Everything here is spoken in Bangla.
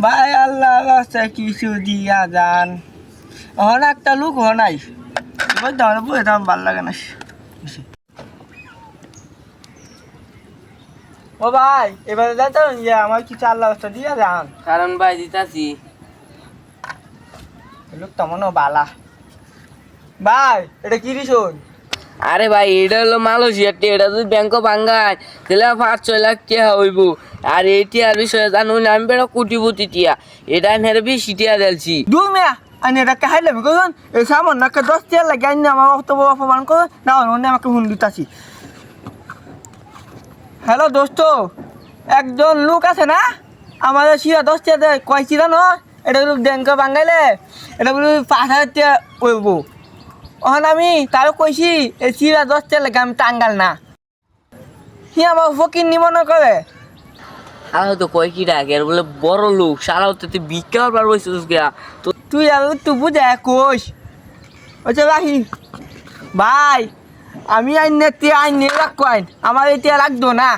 ভাই আল্লাহ রাস্তা কিছু দিয়া যান। ওখানে একটা লোক হয় নাই। এবার বসে তেমন ভালো লাগে না। ও ভাই এবারে যাইতে ইয়ে আমার কিছু আল্লাহ রাস্তা দিয়া যান। কারণ ভাই দিতাছি। লোকটা মনে বালা। ভাই এটা কি শোন? আরে ভাই, এটা হলো মালয়েশিয়ার টি এটা যদি ব্যাংক ভাঙ্গায়, তাহলে পাঁচ ছয় লাখ টিয়া হইব। আর এই টিয়ার বিষয়ে না, আমি বেড়া কোটিপতি টিয়া এটা নেড়ে বেশি টিয়া দিলছি দূর মেয়া, আমি এটা খাইলে বুঝুন এই সামন নাকি দশ টিয়ার লাগে, আইনি আমার বড় অপমান করো, না অন্য আমাকে হুন দিতাছি। হ্যালো দোস্ত, একজন লোক আছে না? আমাদের শিরা দশ টিয়া দেয়, কয় চিরা ন এটা ব্যাংক বাঙ্গাইলে এটা বলে পাঁচ হাজার টিয়া করব ওখানে আমি তারও কইছি এই চিরা দশ লাগে আমি টাঙ্গাল না। সি আমার ফকির নিমন করে আর তো কয় কি ডাকে বলে বড় লোক সারাও তো তুই বার বসছিস গিয়া। তো তুই আর তুই বুঝে কোষ ওছে রাখি ভাই আমি আইন নে তুই আইন নিয়ে রাখ আইন আমার এতিয়া রাখব না।